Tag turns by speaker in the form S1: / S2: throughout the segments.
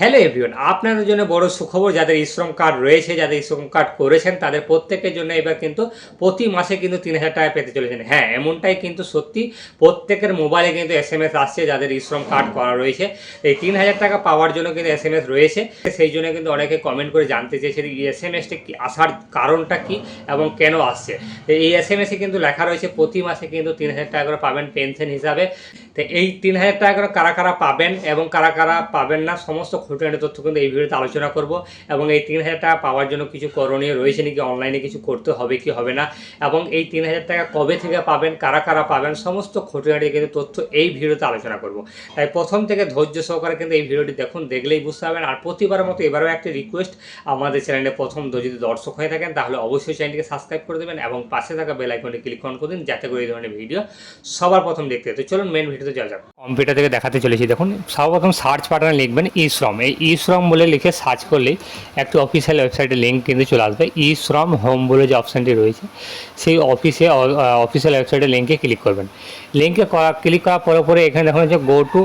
S1: Hello everyone আপনাদের জন্য বড় সুখবর, যাদের শ্রম কার্ড রয়েছে, যাদের শ্রম কার্ড করেছেন, তাদের প্রত্যেকের জন্য এবার কিন্তু প্রতি মাসে কিন্তু তিন হাজার টাকা পেতে চলেছেন। হ্যাঁ এমনটাই কিন্তু সত্যি, প্রত্যেকের মোবাইলে কিন্তু এস এম এস আসছে, যাদের শ্রম কার্ড করা রয়েছে। এই তিন হাজার টাকা পাওয়ার জন্য কিন্তু এস এম এস রয়েছে। সেই জন্য কিন্তু অনেকে কমেন্ট করে জানতে চেয়েছে এই এস এম এসটা কি, আসার কারণটা কি এবং কেন আসছে? তো এই এস এম এসে কিন্তু লেখা রয়েছে, প্রতি মাসে কিন্তু তিন হাজার টাকা করে পাবেন পেনশন হিসাবে। তো এই তিন হাজার টাকা করে কারা কারা পাবেন এবং কারা কারা পাবেন না, সমস্ত খুঁটিনাটি তথ্য কিন্তু এই ভিডিওতে আলোচনা করব এবং এই তিন হাজার টাকা পাওয়ার জন্য কিছু করণীয় রয়েছে নাকি অনলাইনে কিছু করতে হবে কি হবে না? এবং এই তিন হাজার টাকা কবে থেকে পাবেন, কারা কারা পাবেন, সমস্ত খুঁটিনাটি কিন্তু তথ্য এই ভিডিওতে আলোচনা করব। তাই প্রথম থেকে ধৈর্য সহকারে কিন্তু এই ভিডিওটি দেখুন, দেখলেই বুঝতে পারবেন। আর প্রতিবারের মতো এবারেও একটা রিকোয়েস্ট আমাদের চ্যানেলে প্রথম যদি দর্শক হয়ে থাকেন, তাহলে অবশ্যই চ্যানেলটিকে সাবস্ক্রাইব করে দেবেন এবং পাশে থাকা বেল আইকনে ক্লিক অন করে দিন, যাতে করে এই ধরনের ভিডিও সবার প্রথম দেখতে তো চলুন মেন ভিডিওতে যাওয়া যাক। কম্পিউটার থেকে দেখাতে চলেছি, দেখুন, সর্বপ্রথম সার্চ বাটনে লিখবেন ই শ্রম এই ই শ্রম বলে লিখে সার্চ করলেই একটি অফিসিয়াল ওয়েবসাইটের লিঙ্ক কিন্তু চলে আসবে ই শ্রম হোম বলে যে অপশানটি রয়েছে, সেই অফিসে অফিসিয়াল ওয়েবসাইটের লিঙ্কে ক্লিক করবেন। লিঙ্কে করা ক্লিক করার পরে পরে এখানে দেখুন হচ্ছে গো টু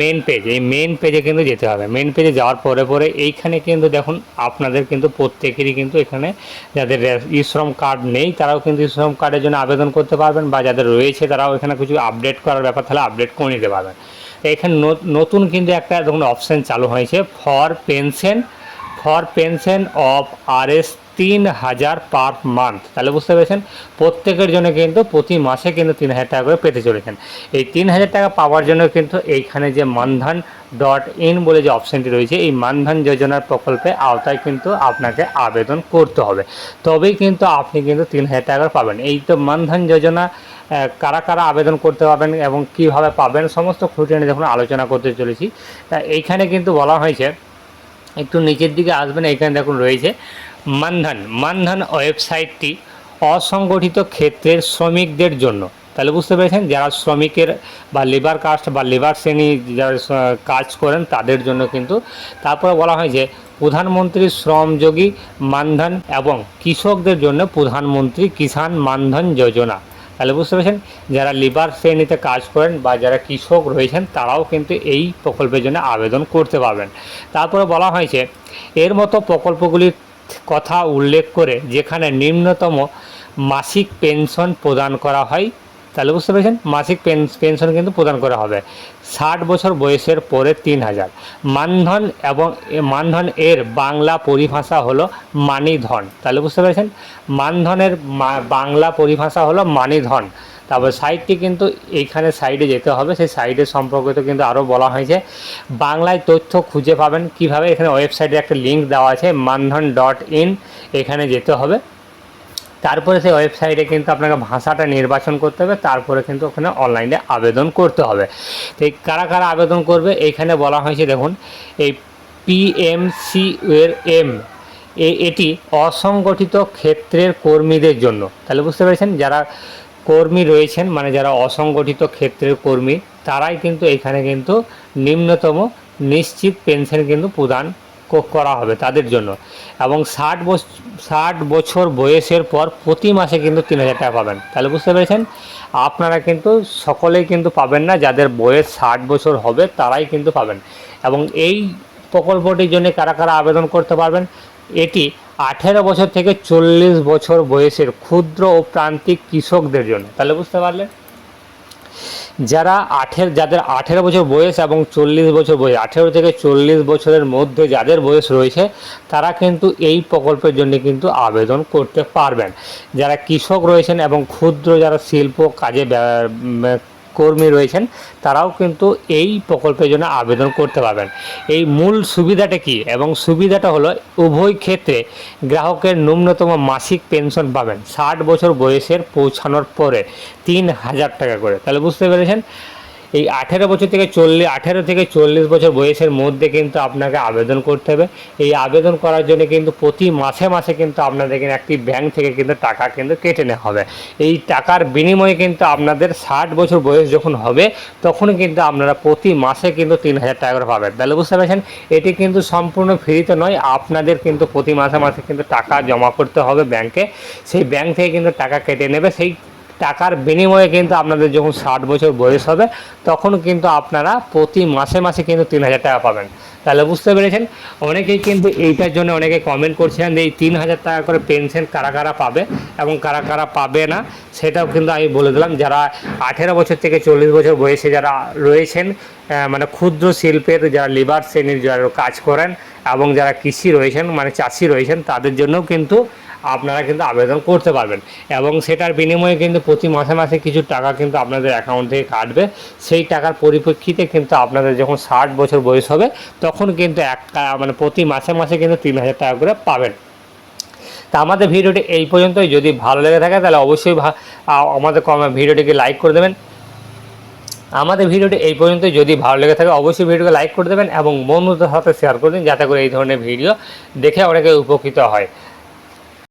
S1: মেন পেজ এই মেন পেজে কিন্তু যেতে হবে। মেন পেজে যাওয়ার পরে পরে এইখানে কিন্তু দেখুন আপনাদের কিন্তু প্রত্যেকেরই কিন্তু এখানে যাদের ই শ্রম কার্ড নেই, তারাও কিন্তু ই শ্রম কার্ডের জন্য আবেদন করতে পারবেন, বা যাদের রয়েছে তারাও এখানে কিছু আপডেট করার ব্যাপার, তাহলে আপডেট করে নিতে পারবেন। এখানে নতুন কিন্তু একটা ধরুন অপশান চালু হয়েছে for pension for pension of R S তিন হাজার পার মান্থ। তাহলে বুঝতে পেরেছেন? প্রত্যেকের জন্য কিন্তু প্রতি মাসে কিন্তু তিন হাজার টাকা করে পেতে চলেছেন। এই তিন হাজার টাকা পাওয়ার জন্য কিন্তু এইখানে যে মানধন ডট ইন বলে যে অপশানটি রয়েছে, এই মানধন যোজনার প্রকল্পে আওতায় কিন্তু আপনাকে আবেদন করতে হবে। তবেই কিন্তু আপনি কিন্তু তিন হাজার টাকা পাবেন। এই তো মানধন যোজনা কারা কারা আবেদন করতে পারবেন এবং কীভাবে পাবেন, সমস্ত খুঁটিনাটি যখন আলোচনা করতে চলেছি। তা এইখানে কিন্তু বলা হয়েছে, একটু নিচের দিকে আসবেন এখানে দেখুন রয়েছে মানধন। মানধন ওয়েবসাইটটি অসংগঠিত ক্ষেত্রের শ্রমিকদের জন্য। তাহলে বুঝতে পেরেছেন, যারা শ্রমিকের বা লেবার কাস্ট বা লেবার শ্রেণি যারা কাজ করেন, তাদের জন্য কিন্তু তারপরে বলা হয় যে, প্রধানমন্ত্রী শ্রমযোগী মানধন এবং কৃষকদের জন্য প্রধানমন্ত্রী কিষাণ মানধন যোজনা। তাহলে বুঝতে পেরেছেন, যারা লিবার শ্রেণীতে কাজ করেন বা যারা কৃষক রয়েছেন, তারাও কিন্তু এই প্রকল্পের জন্য আবেদন করতে পারবেন। তারপরে বলা হয়েছে এর মতো প্রকল্পগুলির কথা উল্লেখ করে যেখানে নিম্নতম মাসিক পেনশন প্রদান করা হয়, তাহলে বুঝতে পেরেছেন? মাসিক পেন- পেনশন কিন্তু প্রদান করা হবে। ষাট বছর বয়সের পরে তিন হাজার। মানধন এবং মানধন এর বাংলা পরিভাষা হলো মানিধন। তাহলে বুঝতে পেরেছেন? মানধনের বাংলা পরিভাষা হলো মানিধন। তারপর সাইডটি কিন্তু এইখানে সাইডে যেতে হবে। সেই সাইডের সম্পর্কিত কিন্তু আরও বলা হয়েছে। বাংলায় তথ্য খুঁজে পাবেন কীভাবে? এখানে ওয়েবসাইটে একটা লিঙ্ক দেওয়া আছে মানধন ডট ইন এখানে যেতে হবে। তারপরে সেই ওয়েবসাইটে কিন্তু আপনাকে ভাষাটা নির্বাচন করতে হবে। তারপরে কিন্তু ওখানে অনলাইনে আবেদন করতে হবে। তো এই কারা কারা আবেদন করবে? এইখানে বলা হয়েছে, দেখুন, এই পিএমসি এর এম এটি অসংগঠিত ক্ষেত্রের কর্মীদের জন্য। তাহলে বুঝতে পেরেছেন? যারা কর্মী রয়েছেন মানে যারা অসংগঠিত ক্ষেত্রের কর্মী, তারাই কিন্তু এখানে কিন্তু নিম্নতম নিশ্চিত পেনশন কিন্তু প্রদান করা হবে তাদের জন্য। এবং ষাট বছর ষাট বছর বয়সের পর প্রতি মাসে কিন্তু তিন হাজার টাকা পাবেন। তাহলে বুঝতে পেরেছেন? আপনারা কিন্তু সকলেই কিন্তু পাবেন না, যাদের বয়স ষাট বছর হবে তারাই কিন্তু পাবেন। এবং এই প্রকল্পটির জন্য কারা কারা আবেদন করতে পারবেন? এটি আঠেরো বছর থেকে চল্লিশ বছর বয়সের ক্ষুদ্র ও প্রান্তিক কৃষকদের জন্য। তাহলে বুঝতে পারলেন? যারা আঠের, যাদের আঠেরো বছর বয়স এবং চল্লিশ বছর বয়স, আঠেরো থেকে চল্লিশ বছরের মধ্যে যাদের বয়স রয়েছে, তারা কিন্তু এই প্রকল্পের জন্য কিন্তু আবেদন করতে পারবেন। যারা কৃষক রয়েছেন এবং ক্ষুদ্র, যারা শিল্প কাজে কর্মী রয়েছেন, তারাও কিন্তু এই প্রকল্পের জন্য আবেদন করতে পারবেন। এই মূল সুবিধাটা কি? এবং সুবিধাটা হলো উভয় ক্ষেত্রে গ্রাহকের ন্যূনতম মাসিক পেনশন পাবেন। ষাট বছর বয়সের পৌঁছানোর পরে তিন হাজার টাকা করে। তাহলে বুঝতে পেরেছেন? এই আঠেরো বছর থেকে চল্লিশ আঠেরো থেকে চল্লিশ বছর বয়সের মধ্যে কিন্তু আপনাকে আবেদন করতে হবে। এই আবেদন করার জন্য কিন্তু প্রতি মাসে মাসে কিন্তু আপনাদের কিন্তু একটি ব্যাংক থেকে কিন্তু টাকা কিন্তু কেটে নেওয়া হবে। এই টাকার বিনিময়ে কিন্তু আপনাদের ষাট বছর বয়স যখন হবে, তখন কিন্তু আপনারা প্রতি মাসে কিন্তু তিন হাজার টাকা করে পাবেন। তাহলে বুঝতে পেরেছেন? এটি কিন্তু সম্পূর্ণ ফ্রিতে নয়, আপনাদের কিন্তু প্রতি মাসে মাসে কিন্তু টাকা জমা করতে হবে ব্যাংকে সেই ব্যাংক থেকে কিন্তু টাকা কেটে নেবে। সেই টাকার বিনিময়ে কিন্তু আপনাদের যখন ষাট বছর বয়স হবে, তখন কিন্তু আপনারা প্রতি মাসে মাসে কিন্তু তিন হাজার টাকা পাবেন। তাহলে বুঝতে পেরেছেন? অনেকেই কিন্তু এইটার জন্য অনেকে কমেন্ট করছিলেন যে এই তিন হাজার টাকা করে পেনশন কারা কারা পাবে এবং কারা কারা পাবে না, সেটাও কিন্তু আমি বলে দিলাম। যারা আঠেরো বছর থেকে চল্লিশ বছর বয়সে যারা রয়েছেন মানে ক্ষুদ্র শিল্পের যারা লিভার শ্রেণির যারা কাজ করেন এবং যারা কৃষি রয়েছেন মানে চাষি রয়েছেন, তাদের জন্যও কিন্তু আপনারা কিন্তু আবেদন করতে পারবেন। এবং সেটার বিনিময়ে কিন্তু প্রতি মাসে মাসে কিছু টাকা কিন্তু আপনাদের অ্যাকাউন্ট থেকে কাটবে। সেই টাকার পরিপ্রেক্ষিতে কিন্তু আপনাদের যখন ষাট বছর বয়স হবে, তখন কিন্তু এক মানে প্রতি মাসে মাসে কিন্তু তিন হাজার টাকা করে পাবেন। তা আমাদের ভিডিওটি এই পর্যন্তই। যদি ভালো লেগে থাকে তাহলে অবশ্যই আমাদের ভিডিওটিকে লাইক করে দেবেন। আমাদের ভিডিওটি এই পর্যন্ত যদি ভালো লেগে থাকে অবশ্যই ভিডিওকে লাইক করে দেবেন এবং বন্ধুদের সাথে শেয়ার করে দিন, যাতে করে এই ধরনের ভিডিও দেখে অনেকে উপকৃত হয়।